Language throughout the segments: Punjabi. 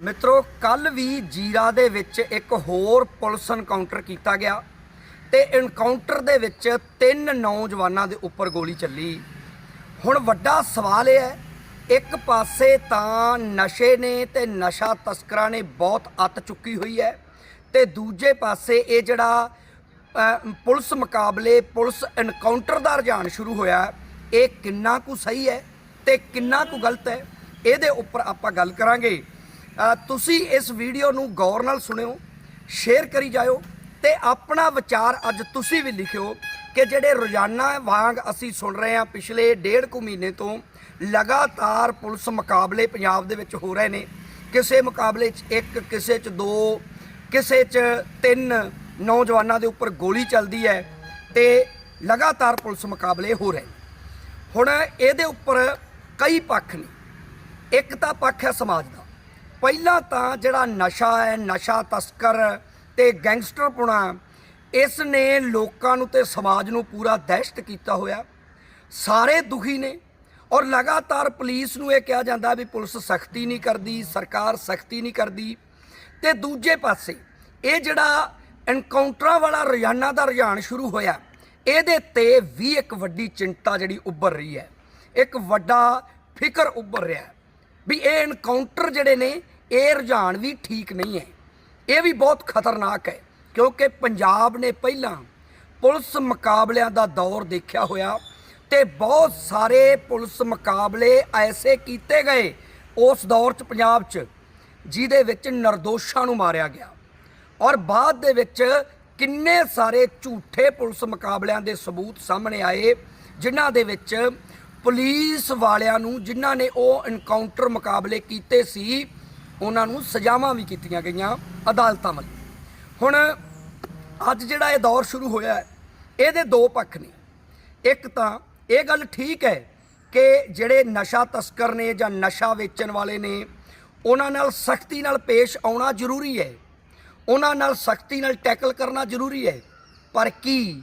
ਮਿੱਤਰੋ ਕੱਲ ਵੀ ਜੀਰਾ ਦੇ ਵਿੱਚ ਇੱਕ ਹੋਰ ਪੁਲਿਸ ਐਨਕਾਊਂਟਰ ਕੀਤਾ ਗਿਆ ਤੇ ਐਨਕਾਊਂਟਰ ਦੇ ਵਿੱਚ ਤਿੰਨ ਨੌਜਵਾਨਾਂ ਦੇ ਉੱਪਰ ਗੋਲੀ ਚੱਲੀ। ਹੁਣ ਵੱਡਾ ਸਵਾਲ ਇਹ ਹੈ, ਇੱਕ ਪਾਸੇ ਤਾਂ ਨਸ਼ੇ ਨੇ ਤੇ ਨਸ਼ਾ ਤਸਕਰਾਂ ਨੇ ਬਹੁਤ ਅੱਤ ਚੁੱਕੀ ਹੋਈ ਹੈ ਤੇ ਦੂਜੇ ਪਾਸੇ ਇਹ ਜਿਹੜਾ ਪੁਲਿਸ ਮੁਕਾਬਲੇ, ਪੁਲਿਸ ਐਨਕਾਊਂਟਰ ਦਾ ਰੁਝਾਨ ਸ਼ੁਰੂ ਹੋਇਆ, ਇਹ ਕਿੰਨਾ ਕੁ ਸਹੀ ਹੈ ਤੇ ਕਿੰਨਾ ਕੁ ਗਲਤ ਹੈ, ਇਹਦੇ ਉੱਪਰ ਆਪਾਂ ਗੱਲ ਕਰਾਂਗੇ। ਤੁਸੀਂ ਇਸ ਵੀਡੀਓ ਨੂੰ ਗੌਰ ਨਾਲ ਸੁਣਿਓ ਸ਼ੇਅਰ ਕਰੀ ਜਾਇਓ ਤੇ ਆਪਣਾ ਵਿਚਾਰ ਅੱਜ ਤੁਸੀਂ ਵੀ ਲਿਖਿਓ ਕਿ ਜਿਹੜੇ ਰੋਜ਼ਾਨਾ ਵਾਂਗ ਅਸੀਂ ਸੁਣ ਰਹੇ ਹਾਂ ਪਿਛਲੇ ਡੇਢ ਕੁ ਮਹੀਨੇ ਤੋਂ ਲਗਾਤਾਰ ਪੁਲਿਸ ਮੁਕਾਬਲੇ ਪੰਜਾਬ ਦੇ ਵਿੱਚ ਹੋ ਰਹੇ ਨੇ। ਕਿਸੇ ਮੁਕਾਬਲੇ 'ਚ ਇੱਕ, ਕਿਸੇ 'ਚ ਦੋ, ਕਿਸੇ 'ਚ ਤਿੰਨ ਨੌਜਵਾਨਾਂ ਦੇ ਉੱਪਰ ਗੋਲੀ ਚੱਲਦੀ ਹੈ ਤੇ ਲਗਾਤਾਰ ਪੁਲਿਸ ਮੁਕਾਬਲੇ ਹੋ ਰਹੇ ਨੇ। ਹੁਣ ਇਹਦੇ ਉੱਪਰ ਕਈ ਪੱਖ ਨੇ। ਇੱਕ ਤਾਂ ਪੱਖ ਹੈ ਸਮਾਜ ਦਾ। ਪਹਿਲਾਂ ਤਾਂ ਜਿਹੜਾ ਨਸ਼ਾ ਹੈ, ਨਸ਼ਾ ਤਸਕਰ ਤੇ ਗੈਂਗਸਟਰਪੁਣਾ ਇਸ ਨੇ ਲੋਕਾਂ ਨੂੰ ਤੇ ਸਮਾਜ ਨੂੰ ਪੂਰਾ ਦਹਿਸ਼ਤ ਕੀਤਾ ਹੋਇਆ। ਸਾਰੇ ਦੁਖੀ ਨੇ ਔਰ ਲਗਾਤਾਰ ਪੁਲਿਸ ਨੂੰ ਇਹ ਕਿਹਾ ਜਾਂਦਾ ਵੀ ਪੁਲਿਸ ਸਖਤੀ ਨਹੀਂ ਕਰਦੀ, ਸਰਕਾਰ ਸਖਤੀ ਨਹੀਂ ਕਰਦੀ। ਤੇ ਦੂਜੇ ਪਾਸੇ ਇਹ ਜਿਹੜਾ ਐਨਕਾਊਂਟਰਾਂ ਵਾਲਾ ਰੋਜ਼ਾਨਾ ਦਾ ਰੁਝਾਨ ਸ਼ੁਰੂ ਹੋਇਆ, ਇਹਦੇ ਤੇ ਵੀ ਇੱਕ ਵੱਡੀ ਚਿੰਤਾ ਜਿਹੜੀ ਉੱਭਰ ਰਹੀ ਹੈ। ਇੱਕ ਵੱਡਾ ਫਿਕਰ ਉੱਭਰ ਰਿਹਾ ਹੈ। ਵੀ ਇਹ ਐਨਕਾਊਂਟਰ ਜਿਹੜੇ ਨੇ, ਇਹ ਰੁਝਾਨ ਵੀ ਠੀਕ ਨਹੀਂ ਹੈ। ਇਹ ਵੀ ਬਹੁਤ ਖਤਰਨਾਕ ਹੈ, ਕਿਉਂਕਿ ਪੰਜਾਬ ਨੇ ਪਹਿਲਾਂ ਪੁਲਿਸ ਮੁਕਾਬਲਿਆਂ ਦਾ ਦੌਰ ਦੇਖਿਆ ਹੋਇਆ ਤੇ ਬਹੁਤ ਸਾਰੇ ਪੁਲਿਸ ਮੁਕਾਬਲੇ ਐਸੇ ਕੀਤੇ ਗਏ ਉਸ ਦੌਰ 'ਚ ਪੰਜਾਬ 'ਚ, ਜਿਹਦੇ ਵਿੱਚ ਨਿਰਦੋਸ਼ਾਂ ਨੂੰ ਮਾਰਿਆ ਗਿਆ। ਔਰ ਬਾਅਦ ਦੇ ਵਿੱਚ ਕਿੰਨੇ ਸਾਰੇ ਝੂਠੇ ਪੁਲਿਸ ਮੁਕਾਬਲਿਆਂ ਦੇ ਸਬੂਤ ਸਾਹਮਣੇ ਆਏ, ਜਿਨ੍ਹਾਂ ਦੇ ਵਿੱਚ ਪੁਲਿਸ ਵਾਲਿਆਂ ਨੂੰ ਜਿਨ੍ਹਾਂ ਨੇ ਉਹ ਐਨਕਾਊਂਟਰ ਮੁਕਾਬਲੇ ਕੀਤੇ ਸੀ, ਉਹਨਾਂ ਨੂੰ ਸਜ਼ਾਵਾਂ ਵੀ ਕੀਤੀਆਂ ਗਈਆਂ ਅਦਾਲਤਾਂ ਵੱਲੋਂ। ਹੁਣ ਅੱਜ ਜਿਹੜਾ ਇਹ ਦੌਰ ਸ਼ੁਰੂ ਹੋਇਆ ਹੈ, ਇਹਦੇ ਦੋ ਪੱਖ ਨੇ। ਇੱਕ ਤਾਂ ਇਹ ਗੱਲ ਠੀਕ ਹੈ ਕਿ ਜਿਹੜੇ ਨਸ਼ਾ ਤਸਕਰ ਨੇ ਜਾਂ ਨਸ਼ਾ ਵੇਚਣ ਵਾਲੇ ਨੇ, ਉਹਨਾਂ ਨਾਲ ਸਖਤੀ ਨਾਲ ਪੇਸ਼ ਆਉਣਾ ਜ਼ਰੂਰੀ ਹੈ। ਉਹਨਾਂ ਨਾਲ ਸਖਤੀ ਨਾਲ ਟੈਕਲ ਕਰਨਾ ਜ਼ਰੂਰੀ ਹੈ। ਪਰ ਕੀ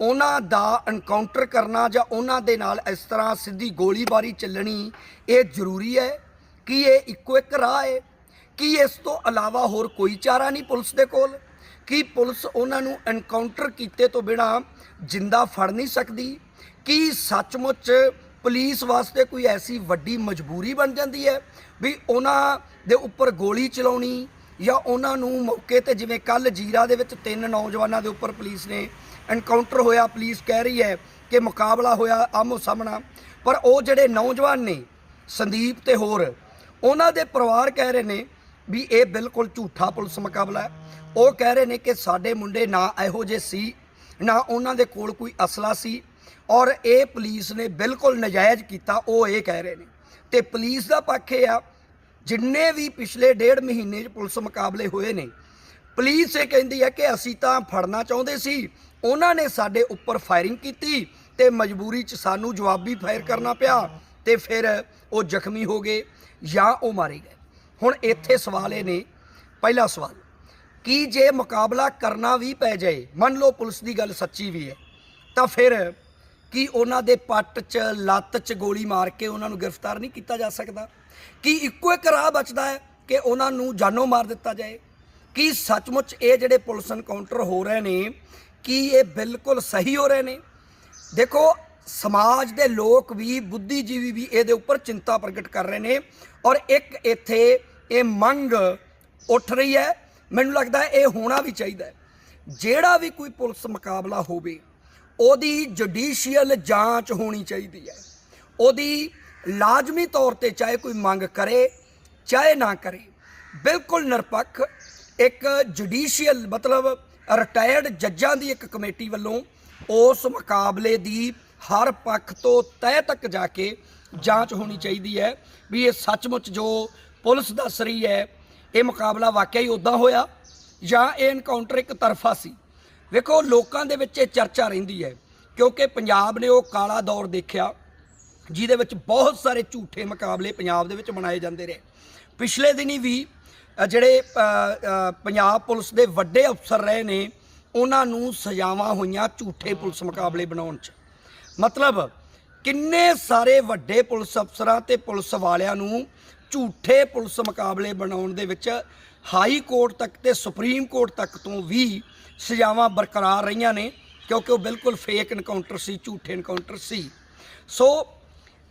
ਉਹਨਾਂ ਦਾ ਐਨਕਾਊਂਟਰ ਕਰਨਾ ਜਾਂ ਉਹਨਾਂ ਦੇ ਨਾਲ ਇਸ ਤਰ੍ਹਾਂ ਸਿੱਧੀ ਗੋਲੀਬਾਰੀ ਚੱਲਣੀ ਇਹ ਜ਼ਰੂਰੀ ਹੈ ਕੀ ਇਹ ਇੱਕੋ ਇੱਕ ਰਾਹ ਹੈ, ਕੀ ਇਸ ਤੋਂ ਇਲਾਵਾ ਹੋਰ ਕੋਈ ਚਾਰਾ ਨਹੀਂ ਪੁਲਿਸ ਦੇ ਕੋਲ, ਕੀ ਪੁਲਿਸ ਉਹਨਾਂ ਨੂੰ ਐਨਕਾਊਂਟਰ ਕੀਤੇ ਤੋਂ ਬਿਨਾ ਜਿੰਦਾ ਫੜ ਨਹੀਂ ਸਕਦੀ, ਕੀ ਸੱਚਮੁੱਚ ਪੁਲਿਸ ਵਾਸਤੇ ਕੋਈ ਐਸੀ ਵੱਡੀ ਮਜਬੂਰੀ ਬਣ ਜਾਂਦੀ ਹੈ ਵੀ ਉਹਨਾਂ ਦੇ ਉੱਪਰ ਗੋਲੀ ਚਲਾਉਣੀ ਜਾਂ ਉਹਨਾਂ ਨੂੰ ਮੌਕੇ ਤੇ ਜਿਵੇਂ ਕੱਲ ਜੀਰਾ ਦੇ ਵਿੱਚ ਤਿੰਨ ਨੌਜਵਾਨਾਂ ਦੇ ਉੱਪਰ ਪੁਲਿਸ ਨੇ ਐਨਕਾਊਂਟਰ ਹੋਇਆ, ਪੁਲਿਸ ਕਹਿ ਰਹੀ ਹੈ ਕਿ ਮੁਕਾਬਲਾ ਹੋਇਆ ਆਮੋ ਸਾਹਮਣਾ। ਪਰ ਉਹ ਜਿਹੜੇ ਨੌਜਵਾਨ ਨੇ, ਸੰਦੀਪ ਤੇ ਹੋਰ, ਉਹਨਾਂ ਦੇ ਪਰਿਵਾਰ ਕਹਿ ਰਹੇ ਨੇ ਵੀ ਇਹ ਬਿਲਕੁਲ ਝੂਠਾ ਪੁਲਿਸ ਮੁਕਾਬਲਾ ਹੈ। ਉਹ ਕਹਿ ਰਹੇ ਨੇ ਕਿ ਸਾਡੇ ਮੁੰਡੇ ਨਾ ਇਹੋ ਜਿਹੇ ਸੀ, ਨਾ ਉਹਨਾਂ ਦੇ ਕੋਲ ਕੋਈ ਅਸਲਾ ਸੀ ਔਰ ਇਹ ਪੁਲਿਸ ਨੇ ਬਿਲਕੁਲ ਨਜਾਇਜ਼ ਕੀਤਾ, ਉਹ ਇਹ ਕਹਿ ਰਹੇ ਨੇ। ਤੇ ਪੁਲਿਸ ਦਾ ਪੱਖ ਇਹ ਆ ਜਿੰਨੇ ਵੀ ਪਿਛਲੇ ਡੇਢ ਮਹੀਨੇ 'ਚ ਪੁਲਿਸ ਮੁਕਾਬਲੇ ਹੋਏ ਨੇ, ਪੁਲਿਸ ਇਹ ਕਹਿੰਦੀ ਹੈ ਕਿ ਅਸੀਂ ਤਾਂ ਫੜਨਾ ਚਾਹੁੰਦੇ ਸੀ, ਉਹਨਾਂ ਨੇ ਸਾਡੇ ਉੱਪਰ ਫਾਇਰਿੰਗ ਕੀਤੀ ਤੇ ਮਜਬੂਰੀ 'ਚ ਸਾਨੂੰ ਜਵਾਬੀ ਫਾਇਰ ਕਰਨਾ ਪਿਆ ਤੇ ਫਿਰ ਉਹ ਜ਼ਖਮੀ ਹੋ ਗਏ ਜਾਂ ਉਹ ਮਾਰੇ ਗਏ। ਹੁਣ ਇੱਥੇ ਸਵਾਲ ਇਹ ਨੇ, ਪਹਿਲਾ ਸਵਾਲ, ਕਿ ਜੇ ਮੁਕਾਬਲਾ ਕਰਨਾ ਵੀ ਪੈ ਜਾਏ, ਮੰਨ ਲਓ ਪੁਲਿਸ ਦੀ ਗੱਲ ਸੱਚੀ ਵੀ ਹੈ, ਤਾਂ ਫਿਰ ਕੀ ਉਹਨਾਂ ਦੇ ਪੱਟ 'ਚ, ਲੱਤ 'ਚ ਗੋਲੀ ਮਾਰ ਕੇ ਉਹਨਾਂ ਨੂੰ ਗ੍ਰਿਫਤਾਰ ਨਹੀਂ ਕੀਤਾ ਜਾ ਸਕਦਾ? ਕੀ ਇੱਕੋ ਇੱਕ ਰਾਹ ਬਚਦਾ ਹੈ ਕਿ ਉਹਨਾਂ ਨੂੰ ਜਾਨੋਂ ਮਾਰ ਦਿੱਤਾ ਜਾਏ? ਕੀ ਸੱਚਮੁੱਚ ਇਹ ਜਿਹੜੇ ਪੁਲਿਸ ਐਨਕਾਊਂਟਰ ਹੋ ਰਹੇ ਨੇ, ਕੀ ਇਹ ਬਿਲਕੁਲ ਸਹੀ ਹੋ ਰਹੇ ਨੇ? ਦੇਖੋ, ਸਮਾਜ ਦੇ ਲੋਕ ਵੀ, ਬੁੱਧੀਜੀਵੀ ਵੀ ਇਹਦੇ ਉੱਪਰ ਚਿੰਤਾ ਪ੍ਰਗਟ ਕਰ ਰਹੇ ਨੇ ਔਰ ਇੱਕ ਇੱਥੇ ਇਹ ਮੰਗ ਉੱਠ ਰਹੀ ਹੈ। ਮੈਨੂੰ ਲੱਗਦਾ ਇਹ ਹੋਣਾ ਵੀ ਚਾਹੀਦਾ ਹੈ। ਜਿਹੜਾ ਵੀ ਕੋਈ ਪੁਲਿਸ ਮੁਕਾਬਲਾ ਹੋਵੇ, ਉਹਦੀ ਜੁਡੀਸ਼ੀਅਲ ਜਾਂਚ ਹੋਣੀ ਚਾਹੀਦੀ ਹੈ। ਉਹਦੀ ਲਾਜ਼ਮੀ ਤੌਰ ਤੇ ਚਾਹੇ ਕੋਈ ਮੰਗ ਕਰੇ, ਚਾਹੇ ਨਾ ਕਰੇ, ਬਿਲਕੁਲ ਨਿਰਪੱਖ ਇੱਕ ਜੁਡੀਸ਼ੀਅਲ ਮਤਲਬ ਰਿਟਾਇਰਡ ਜੱਜਾਂ ਦੀ ਇੱਕ ਕਮੇਟੀ ਵੱਲੋਂ ਉਸ ਮੁਕਾਬਲੇ ਦੀ ਹਰ ਪੱਖ ਤੋਂ ਤਹਿ ਤੱਕ ਜਾ ਕੇ ਜਾਂਚ ਹੋਣੀ ਚਾਹੀਦੀ ਹੈ ਵੀ ਇਹ ਸੱਚਮੁੱਚ ਜੋ ਪੁਲਿਸ ਦੱਸ ਰਹੀ ਹੈ, ਇਹ ਮੁਕਾਬਲਾ ਵਾਕਿਆ ਹੀ ਉਦਾਂ ਹੋਇਆ ਜਾਂ ਇਹ ਐਨਕਾਊਂਟਰ ਇੱਕ ਤਰਫਾ ਸੀ। ਵੇਖੋ, ਲੋਕਾਂ ਦੇ ਵਿੱਚ ਇਹ ਚਰਚਾ ਰਹਿੰਦੀ ਹੈ ਕਿਉਂਕਿ ਪੰਜਾਬ ਨੇ ਉਹ ਕਾਲਾ ਦੌਰ ਦੇਖਿਆ। ਜਿਹਦੇ ਵਿੱਚ ਬਹੁਤ ਸਾਰੇ ਝੂਠੇ ਮੁਕਾਬਲੇ ਪੰਜਾਬ ਦੇ ਵਿੱਚ ਬਣਾਏ ਜਾਂਦੇ ਰਹੇ। ਪਿਛਲੇ ਦਿਨੀ ਵੀ ਜਿਹੜੇ ਪੰਜਾਬ ਪੁਲਿਸ ਦੇ ਵੱਡੇ ਅਫਸਰ ਰਹੇ ਨੇ, ਉਹਨਾਂ ਨੂੰ ਸਜ਼ਾਵਾਂ ਹੋਈਆਂ ਝੂਠੇ ਪੁਲਿਸ ਮੁਕਾਬਲੇ ਬਣਾਉਣ 'ਚ। ਮਤਲਬ, ਕਿੰਨੇ ਸਾਰੇ ਵੱਡੇ ਪੁਲਿਸ ਅਫਸਰਾਂ ਤੇ ਪੁਲਿਸ ਵਾਲਿਆਂ ਨੂੰ ਝੂਠੇ ਪੁਲਿਸ ਮੁਕਾਬਲੇ ਬਣਾਉਣ ਦੇ ਵਿੱਚ ਹਾਈ ਕੋਰਟ ਤੱਕ ਤੇ ਸੁਪਰੀਮ ਕੋਰਟ ਤੱਕ ਤੋਂ ਵੀ ਸਜ਼ਾਵਾਂ ਬਰਕਰਾਰ ਰਹੀਆਂ ਨੇ, ਕਿਉਂਕਿ ਉਹ ਬਿਲਕੁਲ ਫੇਕ ਇਨਕਾਊਂਟਰ ਸੀ, ਝੂਠੇ ਇਨਕਾਊਂਟਰ ਸੀ। ਸੋ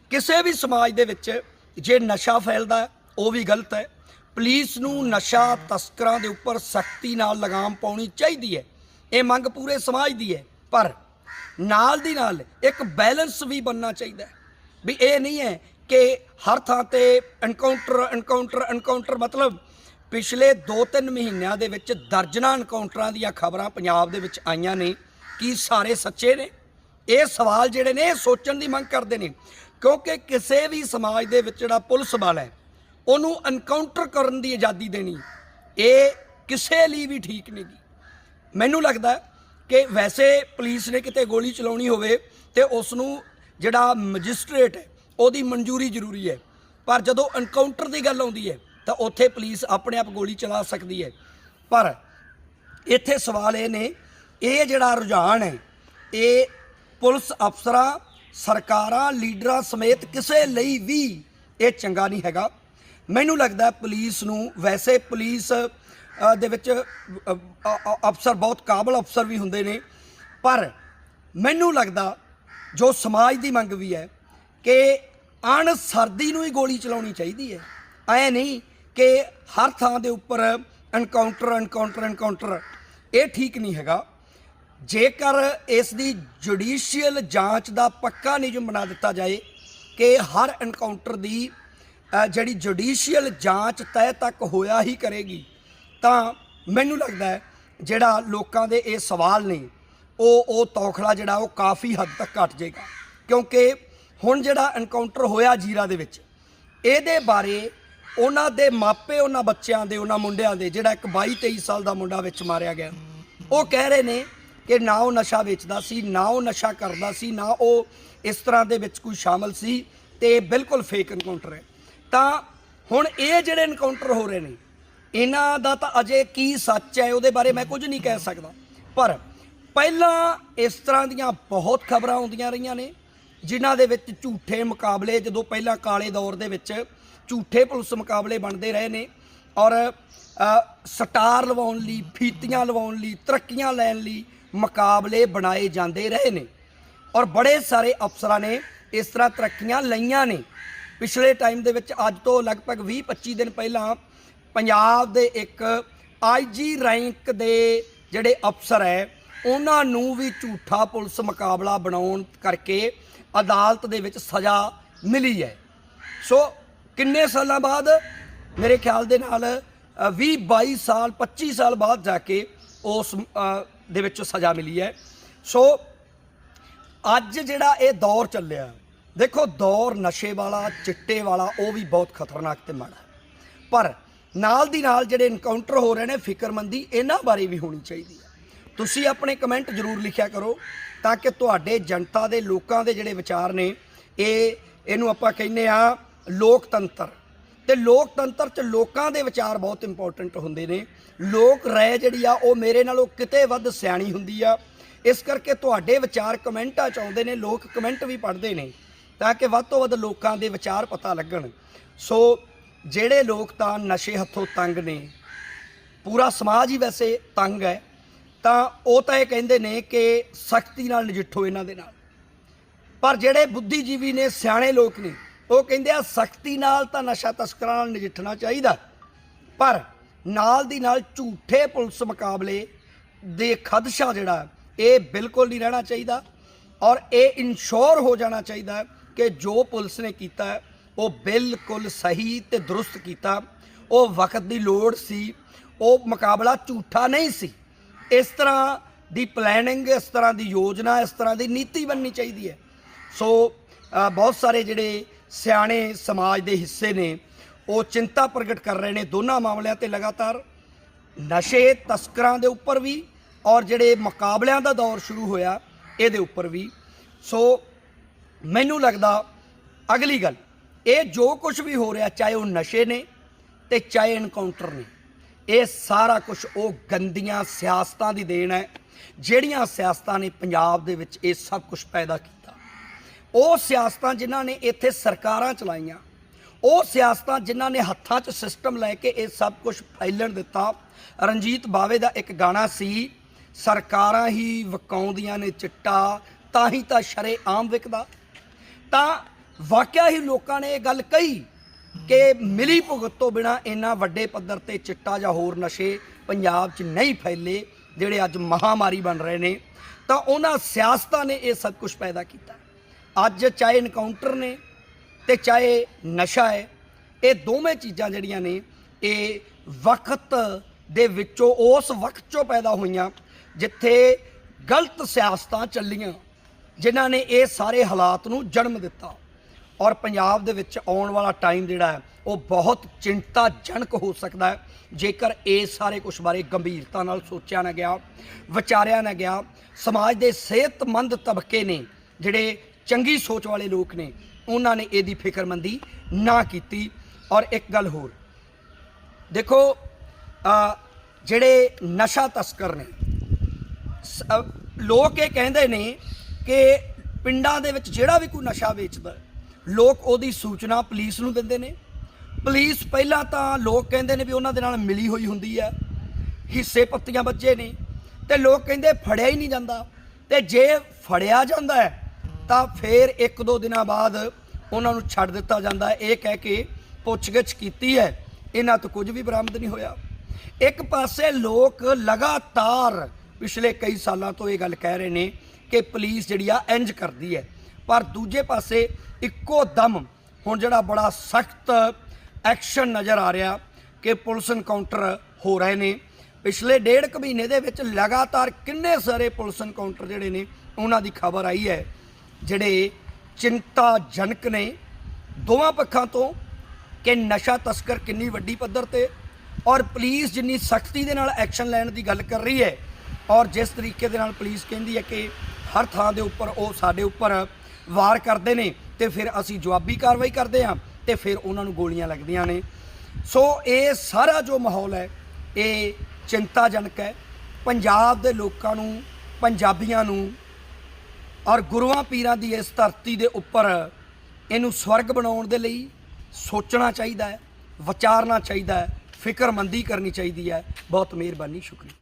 ਕਿਸੇ ਵੀ ਸਮਾਜ ਦੇ ਵਿੱਚ ਜੇ ਨਸ਼ਾ ਫੈਲਦਾ ਉਹ ਵੀ ਗਲਤ ਹੈ। ਪੁਲਿਸ ਨੂੰ ਨਸ਼ਾ ਤਸਕਰਾਂ ਦੇ ਉੱਪਰ ਸਖਤੀ ਨਾਲ ਲਗਾਮ ਪਾਉਣੀ ਚਾਹੀਦੀ ਹੈ। ਇਹ ਮੰਗ ਪੂਰੇ ਸਮਾਜ ਦੀ ਹੈ। ਪਰ ਨਾਲ ਦੀ ਨਾਲ ਇੱਕ ਬੈਲੈਂਸ ਵੀ ਬਣਨਾ ਚਾਹੀਦਾ ਹੈ। ਵੀ ਇਹ ਨਹੀਂ ਹੈ ਕਿ ਹਰ ਥਾਂ ਤੇ ਐਨਕਾਊਂਟਰ ਐਨਕਾਊਂਟਰ ਐਨਕਾਊਂਟਰ ਮਤਲਬ ਪਿਛਲੇ 2-3 ਮਹੀਨਿਆਂ ਦੇ ਵਿੱਚ ਦਰਜਨਾਂ ਐਨਕਾਊਂਟਰਾਂ ਦੀਆਂ ਖਬਰਾਂ ਪੰਜਾਬ ਦੇ ਵਿੱਚ ਆਈਆਂ ਨੇ, ਕੀ ਸਾਰੇ ਸੱਚੇ ਨੇ? ਇਹ ਸਵਾਲ ਜਿਹੜੇ ਨੇ, ਇਹ ਸੋਚਣ ਦੀ ਮੰਗ ਕਰਦੇ ਨੇ। ਕਿਉਂਕਿ ਕਿਸੇ ਵੀ ਸਮਾਜ ਦੇ ਵਿੱਚ ਜਿਹੜਾ ਪੁਲਿਸ ਬਲ ਹੈ, ਉਹਨੂੰ ਐਨਕਾਊਂਟਰ ਕਰਨ ਦੀ ਆਜ਼ਾਦੀ ਦੇਣੀ, ਇਹ ਕਿਸੇ ਲਈ ਵੀ ਠੀਕ ਨਹੀਂ ਮੈਨੂੰ ਲੱਗਦਾ ਕਿ ਵੈਸੇ ਪੁਲਿਸ ਨੇ ਕਿਤੇ ਗੋਲੀ ਚਲਾਉਣੀ ਹੋਵੇ ਤੇ ਉਸ ਨੂੰ ਜਿਹੜਾ ਮੈਜਿਸਟ੍ਰੇਟ ਹੈ, ਉਹਦੀ ਮਨਜ਼ੂਰੀ ਜ਼ਰੂਰੀ ਹੈ। ਪਰ ਜਦੋਂ ਐਨਕਾਊਂਟਰ ਦੀ ਗੱਲ ਆਉਂਦੀ ਹੈ, ਤਾਂ ਉੱਥੇ ਪੁਲਿਸ ਆਪਣੇ ਆਪ ਗੋਲੀ ਚਲਾ ਸਕਦੀ ਹੈ। ਪਰ ਇੱਥੇ ਸਵਾਲ ਇਹ ਨੇ, ਇਹ ਜਿਹੜਾ ਰੁਝਾਨ ਹੈ, ਇਹ ਪੁਲਿਸ ਅਫਸਰਾਂ ਸਰਕਾਰਾਂ, ਲੀਡਰਾਂ ਸਮੇਤ ਕਿਸੇ ਲਈ ਵੀ ਇਹ ਚੰਗਾ ਨਹੀਂ ਹੈਗਾ। ਮੈਨੂੰ ਲੱਗਦਾ ਹੈ ਪੁਲਿਸ ਨੂੰ ਵੈਸੇ ਪੁਲਿਸ ਦੇ ਵਿੱਚ ਅਫਸਰ ਬਹੁਤ ਕਾਬਲ ਅਫਸਰ ਵੀ ਹੁੰਦੇ ਨੇ। ਪਰ ਮੈਨੂੰ ਲੱਗਦਾ ਜੋ ਸਮਾਜ ਦੀ ਮੰਗ ਵੀ ਹੈ ਕਿ ਅਣ ਸਰਦੀ ਨੂੰ ਹੀ ਗੋਲੀ ਚਲਾਉਣੀ ਚਾਹੀਦੀ ਹੈ। ਐ ਨਹੀਂ ਕਿ ਹਰ ਥਾਂ ਦੇ ਉੱਪਰ ਐਨਕਾਊਂਟਰ ਐਨਕਾਊਂਟਰ ਐਨਕਾਊਂਟਰ ਇਹ ਠੀਕ ਨਹੀਂ ਹੈਗਾ। ਜੇਕਰ ਇਸ ਦੀ ਜੁਡੀਸ਼ੀਅਲ ਜਾਂਚ ਦਾ ਪੱਕਾ ਨਿਯਮ ਬਣਾ ਦਿੱਤਾ ਜਾਏ ਕਿ ਹਰ ਐਨਕਾਊਂਟਰ ਦੀ ਜਿਹੜੀ ਜੁਡੀਸ਼ੀਅਲ ਜਾਂਚ ਤੈ ਤੱਕ ਹੋਇਆ ਹੀ ਕਰੇਗੀ, ਤਾਂ ਮੈਨੂੰ ਲੱਗਦਾ ਹੈ ਜਿਹੜਾ ਲੋਕਾਂ ਦੇ ਇਹ ਸਵਾਲ ਨੇ, ਉਹ ਉਹ ਤੌਖਲਾ ਜਿਹੜਾ ਉਹ ਕਾਫੀ ਹੱਦ ਤੱਕ ਘਟ ਜਾਏਗਾ। ਕਿਉਂਕਿ ਹੁਣ ਜਿਹੜਾ ਐਨਕਾਊਂਟਰ ਹੋਇਆ ਜੀਰਾ ਦੇ ਵਿੱਚ, ਇਹਦੇ ਬਾਰੇ ਉਹਨਾਂ ਦੇ ਮਾਪੇ, ਉਹਨਾਂ ਬੱਚਿਆਂ ਦੇ, ਉਹਨਾਂ ਮੁੰਡਿਆਂ ਦੇ, ਜਿਹੜਾ ਇੱਕ 22 23 ਸਾਲ ਦਾ ਮੁੰਡਾ ਵਿੱਚ ਮਾਰਿਆ ਗਿਆ, ਉਹ ਕਹਿ ਰਹੇ ਨੇ ਕਿ ਨਾ ਉਹ ਨਸ਼ਾ ਵੇਚਦਾ ਸੀ, ਨਾ ਉਹ ਨਸ਼ਾ ਕਰਦਾ ਸੀ, ਨਾ ਉਹ ਇਸ ਤਰ੍ਹਾਂ ਦੇ ਵਿੱਚ ਕੋਈ ਸ਼ਾਮਲ ਸੀ ਤੇ ਇਹ ਬਿਲਕੁਲ ਫੇਕ ਐਨਕਾਊਂਟਰ ਹੈ। ਤਾਂ ਹੁਣ ਇਹ ਜਿਹੜੇ ਐਨਕਾਊਂਟਰ ਹੋ ਰਹੇ ਨੇ, ਇਹਨਾਂ ਦਾ ਤਾਂ ਅਜੇ ਕੀ ਸੱਚ ਹੈ, ਉਹਦੇ ਬਾਰੇ ਮੈਂ ਕੁਝ ਨਹੀਂ ਕਹਿ ਸਕਦਾ। ਪਰ ਪਹਿਲਾਂ ਇਸ ਤਰ੍ਹਾਂ ਦੀਆਂ ਬਹੁਤ ਖਬਰਾਂ ਆਉਂਦੀਆਂ ਰਹੀਆਂ ਨੇ, ਜਿਨ੍ਹਾਂ ਦੇ ਵਿੱਚ ਝੂਠੇ ਮੁਕਾਬਲੇ, ਜਦੋਂ ਪਹਿਲਾਂ ਕਾਲੇ ਦੌਰ ਦੇ ਵਿੱਚ ਝੂਠੇ ਪੁਲਿਸ ਮੁਕਾਬਲੇ ਬਣਦੇ ਰਹੇ ਨੇ ਔਰ ਸਟਾਰ ਲਵਾਉਣ ਲਈ, ਫੀਤੀਆਂ ਲਵਾਉਣ ਲਈ, ਤਰੱਕੀਆਂ ਲੈਣ ਲਈ ਮੁਕਾਬਲੇ ਬਣਾਏ ਜਾਂਦੇ ਰਹੇ ਨੇ। ਔਰ ਬੜੇ ਸਾਰੇ ਅਫਸਰਾਂ ਨੇ ਇਸ ਤਰ੍ਹਾਂ ਤਰੱਕੀਆਂ ਲਈਆਂ ਨੇ। ਪਿਛਲੇ ਟਾਈਮ ਦੇ ਵਿੱਚ ਅੱਜ ਤੋਂ ਲਗਭਗ 20-25 ਦਿਨ ਪਹਿਲਾਂ ਪੰਜਾਬ ਦੇ ਇੱਕ ਆਈਜੀ ਰੈਂਕ ਦੇ ਜਿਹੜੇ ਅਫਸਰ ਹੈ, ਉਹਨਾਂ ਨੂੰ ਵੀ ਝੂਠਾ ਪੁਲਿਸ ਮੁਕਾਬਲਾ ਬਣਾਉਣ ਕਰਕੇ ਅਦਾਲਤ ਦੇ ਵਿੱਚ ਸਜ਼ਾ ਮਿਲੀ ਹੈ। ਸੋ ਕਿੰਨੇ ਸਾਲਾਂ ਬਾਅਦ? ਮੇਰੇ ਖਿਆਲ ਦੇ ਨਾਲ 20 22 ਸਾਲ 25 ਸਾਲ ਬਾਅਦ ਜਾ ਕੇ ਉਸ ਦੇ ਵਿੱਚ ਸਜ਼ਾ ਮਿਲੀ ਹੈ। ਸੋ, ਅੱਜ ਜਿਹੜਾ ਇਹ ਦੌਰ ਚੱਲਿਆ, ਦੇਖੋ ਦੌਰ ਨਸ਼ੇ ਵਾਲਾ, ਚਿੱਟੇ ਵਾਲਾ, ਉਹ ਵੀ ਬਹੁਤ ਖਤਰਨਾਕ ਤੇ ਮਾੜਾ। ਪਰ ਨਾਲ ਦੀ ਨਾਲ ਜਿਹੜੇ ਇਨਕਾਊਂਟਰ ਹੋ ਰਹੇ ਨੇ ਫਿਕਰਮੰਦੀ, ਇਹਨਾਂ ਬਾਰੇ ਵੀ ਹੋਣੀ ਚਾਹੀਦੀ ਹੈ। ਤੁਸੀਂ ਆਪਣੇ ਕਮੈਂਟ ਜ਼ਰੂਰ ਲਿਖਿਆ ਕਰੋ, ਤਾਂ ਕਿ ਤੁਹਾਡੇ ਜਨਤਾ ਦੇ, ਲੋਕਾਂ ਦੇ ਜਿਹੜੇ ਵਿਚਾਰ ਨੇ, ਇਹ, ਇਹਨੂੰ ਆਪਾਂ ਕਹਿੰਦੇ ਆ ਲੋਕਤੰਤਰ। ਤੇ ਲੋਕਤੰਤਰ 'ਚ ਲੋਕਾਂ ਦੇ ਵਿਚਾਰ ਬਹੁਤ ਇੰਪੋਰਟੈਂਟ ਹੁੰਦੇ ਨੇ। ਲੋਕ ਰਾਏ ਜਿਹੜੀ ਆ, ਉਹ ਮੇਰੇ ਨਾਲੋਂ ਕਿਤੇ ਵੱਧ ਸਿਆਣੀ ਹੁੰਦੀ ਆ। ਇਸ ਕਰਕੇ ਤੁਹਾਡੇ ਵਿਚਾਰ ਕਮੈਂਟਾਂ 'ਚ ਆਉਂਦੇ ਨੇ, ਲੋਕ ਕਮੈਂਟ ਵੀ ਪੜ੍ਹਦੇ ਨੇ, ਤਾਂ ਕਿ ਵੱਧ ਤੋਂ ਵੱਧ ਲੋਕਾਂ ਦੇ ਵਿਚਾਰ ਪਤਾ ਲੱਗਣ। ਸੋ ਜਿਹੜੇ ਲੋਕ ਤਾਂ ਨਸ਼ੇ ਹੱਥੋਂ ਤੰਗ ਨੇ, ਪੂਰਾ ਸਮਾਜ ਹੀ ਵੈਸੇ ਤੰਗ ਹੈ, ਤਾਂ ਉਹ ਤਾਂ ਇਹ ਕਹਿੰਦੇ ਨੇ ਕਿ ਸਖਤੀ ਨਾਲ ਨਜਿੱਠੋ ਇਹਨਾਂ ਦੇ ਨਾਲ। ਪਰ ਜਿਹੜੇ ਬੁੱਧੀਜੀਵੀ ਨੇ, ਸਿਆਣੇ ਲੋਕ ਨੇ, ਉਹ ਕਹਿੰਦੇ ਆ, ਸਖਤੀ ਨਾਲ ਤਾਂ ਨਸ਼ਾ ਤਸਕਰਾਂ ਨਾਲ ਨਜਿੱਠਣਾ ਚਾਹੀਦਾ। ਪਰ ਨਾਲ ਦੀ ਨਾਲ ਝੂਠੇ ਪੁਲਿਸ ਮੁਕਾਬਲੇ ਦੇ ਖਦਸ਼ਾ ਜਿਹੜਾ ਇਹ ਬਿਲਕੁਲ ਨਹੀਂ ਰਹਿਣਾ ਚਾਹੀਦਾ ਔਰ ਇਹ ਇਨਸ਼ੋਰ ਹੋ ਜਾਣਾ ਚਾਹੀਦਾ ਕਿ ਜੋ ਪੁਲਿਸ ਨੇ ਕੀਤਾ ਉਹ ਬਿਲਕੁਲ ਸਹੀ ਤੇ ਦਰੁਸਤ ਕੀਤਾ। ਉਹ ਵਕਤ ਦੀ ਲੋੜ ਸੀ, ਉਹ ਮੁਕਾਬਲਾ ਝੂਠਾ ਨਹੀਂ ਸੀ। ਇਸ ਤਰ੍ਹਾਂ ਦੀ ਪਲੈਨਿੰਗ ਇਸ ਤਰ੍ਹਾਂ ਦੀ ਯੋਜਨਾ, ਇਸ ਤਰ੍ਹਾਂ ਦੀ ਨੀਤੀ ਬਣਨੀ ਚਾਹੀਦੀ ਹੈ। ਸੋ ਬਹੁਤ ਸਾਰੇ ਜਿਹੜੇ ਸਿਆਣੇ ਸਮਾਜ ਦੇ ਹਿੱਸੇ ਨੇ ਉਹ ਚਿੰਤਾ ਪ੍ਰਗਟ ਕਰ ਰਹੇ ਨੇ ਦੋਨਾਂ ਮਾਮਲਿਆਂ ਤੇ ਲਗਾਤਾਰ। ਨਸ਼ੇ ਤਸਕਰਾਂ ਦੇ ਉੱਪਰ ਵੀ ਔਰ ਜਿਹੜੇ ਮੁਕਾਬਲਿਆਂ ਦਾ ਦੌਰ ਸ਼ੁਰੂ ਹੋਇਆ, ਇਹਦੇ ਉੱਪਰ ਵੀ। ਸੋ ਮੈਨੂੰ ਲੱਗਦਾ ਅਗਲੀ ਗੱਲ, ਇਹ ਜੋ ਕੁਝ ਵੀ ਹੋ ਰਿਹਾ, ਚਾਹੇ ਉਹ ਨਸ਼ੇ ਨੇ ਤੇ ਚਾਹੇ ਐਨਕਾਊਂਟਰ ਨੇ, ਇਹ ਸਾਰਾ ਕੁਝ ਉਹ ਗੰਦੀਆਂ ਸਿਆਸਤਾਂ ਦੀ ਦੇਣ ਹੈ, ਜਿਹੜੀਆਂ ਸਿਆਸਤਾਂ ਨੇ ਪੰਜਾਬ ਦੇ ਵਿੱਚ ਇਹ ਸਭ ਕੁਝ ਪੈਦਾ ਕੀਤਾ। ਉਹ ਸਿਆਸਤਾਂ ਜਿਨ੍ਹਾਂ ਨੇ ਇੱਥੇ ਸਰਕਾਰਾਂ ਚਲਾਈਆਂ ਉਹ ਸਿਆਸਤਾਂ ਜਿਨ੍ਹਾਂ ਨੇ ਹੱਥਾਂ 'ਚ ਸਿਸਟਮ ਲੈ ਕੇ ਇਹ ਸਭ ਕੁਝ ਫੈਲਣ ਦਿੱਤਾ। ਰਣਜੀਤ ਬਾਵੇ ਦਾ ਇੱਕ ਗਾਣਾ ਸੀ, ਸਰਕਾਰਾਂ ਹੀ ਵਕਾਉਂਦੀਆਂ ਨੇ ਚਿੱਟਾ, ਤਾਂ ਹੀ ਤਾਂ ਸ਼ਰੇ ਆਮ ਵਿਕਦਾ। ਤਾਂ ਵਾਕਿਆ ਹੀ ਲੋਕਾਂ ਨੇ ਇਹ ਗੱਲ ਕਹੀ ਕਿ ਮਿਲੀ ਭੁਗਤ ਤੋਂ ਬਿਨਾ ਇੰਨਾ ਵੱਡੇ ਪੱਧਰ ਤੇ ਚਿੱਟਾ ਜਾਂ ਹੋਰ ਨਸ਼ੇ ਪੰਜਾਬ 'ਚ ਨਹੀਂ ਫੈਲੇ, ਜਿਹੜੇ ਅੱਜ ਮਹਾਮਾਰੀ ਬਣ ਰਹੇ ਨੇ। ਤਾਂ ਉਹਨਾਂ ਸਿਆਸਤਾਂ ਨੇ ਇਹ ਸਭ ਕੁਝ ਪੈਦਾ ਕੀਤਾ। ਅੱਜ ਚਾਹੇ ਇਨਕਾਊਂਟਰ ਨੇ ਤੇ ਚਾਹੇ ਨਸ਼ਾ ਹੈ, ਇਹ ਦੋਵੇਂ ਚੀਜ਼ਾਂ ਜਿਹੜੀਆਂ ਨੇ, ਇਹ ਵਕਤ ਦੇ ਵਿੱਚੋਂ, ਉਸ ਵਕਤ ਚੋਂ ਪੈਦਾ ਹੋਈਆਂ, ਜਿੱਥੇ ਗਲਤ ਸਿਆਸਤਾਂ ਚੱਲੀਆਂ, ਜਿਨ੍ਹਾਂ ਨੇ ਇਹ ਸਾਰੇ ਹਾਲਾਤ ਨੂੰ ਜਨਮ ਦਿੱਤਾ। ਔਰ ਪੰਜਾਬ ਦੇ ਵਿੱਚ ਆਉਣ ਵਾਲਾ ਟਾਈਮ ਜਿਹੜਾ ਹੈ, ਉਹ ਬਹੁਤ ਚਿੰਤਾਜਨਕ ਹੋ ਸਕਦਾ ਹੈ, ਜੇਕਰ ਇਹ ਸਾਰੇ ਕੁਝ ਬਾਰੇ ਗੰਭੀਰਤਾ ਨਾਲ ਸੋਚਿਆ ਨਾ ਗਿਆ, ਵਿਚਾਰਿਆ ਨਾ ਗਿਆ। ਸਮਾਜ ਦੇ ਸਿਹਤਮੰਦ ਤਬਕੇ ਨੇ, ਜਿਹੜੇ ਚੰਗੀ ਸੋਚ ਵਾਲੇ ਲੋਕ ਨੇ ਉਹਨਾਂ ਨੇ ਇਹਦੀ ਫਿਕਰਮੰਦੀ ਨਾ ਕੀਤੀ। ਔਰ ਇੱਕ ਗੱਲ ਹੋਰ। ਦੇਖੋ ਜਿਹੜੇ ਨਸ਼ਾ ਤਸਕਰ ਨੇ, ਸ- ਲੋਕ ਇਹ ਕਹਿੰਦੇ ਨੇ ਕਿ ਪਿੰਡਾਂ ਦੇ ਵਿੱਚ ਜਿਹੜਾ ਵੀ ਕੋਈ ਨਸ਼ਾ ਵੇਚਦਾ, ਲੋਕ ਉਹਦੀ ਸੂਚਨਾ ਪੁਲਿਸ ਨੂੰ ਦਿੰਦੇ ਨੇ। ਪੁਲਿਸ ਪਹਿਲਾਂ ਤਾਂ ਲੋਕ ਕਹਿੰਦੇ ਨੇ ਵੀ ਉਹਨਾਂ ਦੇ ਨਾਲ ਮਿਲੀ ਹੋਈ ਹੁੰਦੀ ਹੈ ਹਿੱਸੇ ਪੱਤੀਆਂ ਬੱਚੇ ਨੇ। ਤੇ ਲੋਕ ਕਹਿੰਦੇ ਫੜਿਆ ਹੀ ਨਹੀਂ ਜਾਂਦਾ। ਤੇ ਜੇ ਫੜਿਆ ਜਾਂਦਾ ਹੈ ਤਾਂ ਫਿਰ ਇੱਕ ਦੋ ਦਿਨਾਂ ਬਾਅਦ ਉਹਨਾਂ ਨੂੰ ਛੱਡ ਦਿੱਤਾ ਜਾਂਦਾ ਇਹ ਕਹਿ ਕੇ ਪੁੱਛਗਿੱਛ ਕੀਤੀ ਹੈ। ਇਹਨਾਂ ਤੋਂ ਕੁਝ ਵੀ ਬਰਾਮਦ ਨਹੀਂ ਹੋਇਆ। ਇੱਕ ਪਾਸੇ ਲੋਕ ਲਗਾਤਾਰ ਪਿਛਲੇ ਕਈ ਸਾਲਾਂ ਤੋਂ ਇਹ ਗੱਲ ਕਹਿ ਰਹੇ ਨੇ ਕਿ ਪੁਲਿਸ ਜਿਹੜੀ ਆ ਇੰਜ ਕਰਦੀ ਹੈ। ਪਰ ਦੂਜੇ ਪਾਸੇ ਇੱਕੋ ਦਮ ਹੁਣ ਜਿਹੜਾ ਬੜਾ ਸਖਤ ਐਕਸ਼ਨ ਨਜ਼ਰ ਆ ਰਿਹਾ ਕਿ ਪੁਲਿਸ ਐਨਕਾਊਂਟਰ ਹੋ ਰਹੇ ਨੇ। ਪਿਛਲੇ ਡੇਢ ਕੁ ਮਹੀਨੇ ਦੇ ਵਿੱਚ ਲਗਾਤਾਰ ਕਿੰਨੇ ਸਾਰੇ ਪੁਲਿਸ ਐਨਕਾਊਂਟਰ ਜਿਹੜੇ ਨੇ, ਉਹਨਾਂ ਦੀ ਖਬਰ ਆਈ ਹੈ। ਜਿਹੜੇ ਚਿੰਤਾਜਨਕ ਨੇ ਦੋਵਾਂ ਪੱਖਾਂ ਤੋਂ ਕਿ ਨਸ਼ਾ ਤਸਕਰ ਕਿੰਨੀ ਵੱਡੀ ਪੱਧਰ ਤੇ ਔਰ ਪੁਲਿਸ ਜਿੰਨੀ ਸਖਤੀ ਦੇ ਨਾਲ ਐਕਸ਼ਨ ਲੈਣ ਦੀ ਗੱਲ ਕਰ ਰਹੀ ਹੈ ਔਰ ਜਿਸ ਤਰੀਕੇ ਦੇ ਨਾਲ ਪੁਲਿਸ ਕਹਿੰਦੀ ਹੈ ਕਿ ਹਰ ਥਾਂ ਦੇ ਉੱਪਰ ਉਹ ਸਾਡੇ ਉੱਪਰ ਵਾਰ ਕਰਦੇ ਨੇ ਤੇ ਫਿਰ ਅਸੀਂ ਜਵਾਬੀ ਕਾਰਵਾਈ ਕਰਦੇ ਹਾਂ ਤੇ ਫਿਰ ਉਹਨਾਂ ਨੂੰ ਗੋਲੀਆਂ ਲੱਗਦੀਆਂ ਨੇ। ਸੋ ਇਹ ਸਾਰਾ ਜੋ ਮਾਹੌਲ ਹੈ, ਇਹ ਚਿੰਤਾਜਨਕ ਹੈ। ਪੰਜਾਬ ਦੇ ਲੋਕਾਂ ਨੂੰ, ਪੰਜਾਬੀਆਂ ਨੂੰ ਔਰ ਗੁਰੂਆਂ ਪੀਰਾਂ ਦੀ ਇਸ ਧਰਤੀ ਦੇ ਉੱਪਰ ਇਹਨੂੰ ਸਵਰਗ ਬਣਾਉਣ ਦੇ ਲਈ ਸੋਚਣਾ ਚਾਹੀਦਾ ਹੈ, ਵਿਚਾਰਨਾ ਚਾਹੀਦਾ ਹੈ, ਫਿਕਰਮੰਦੀ ਕਰਨੀ ਚਾਹੀਦੀ ਹੈ। ਬਹੁਤ ਮਿਹਰਬਾਨੀ, ਸ਼ੁਕਰੀਆ।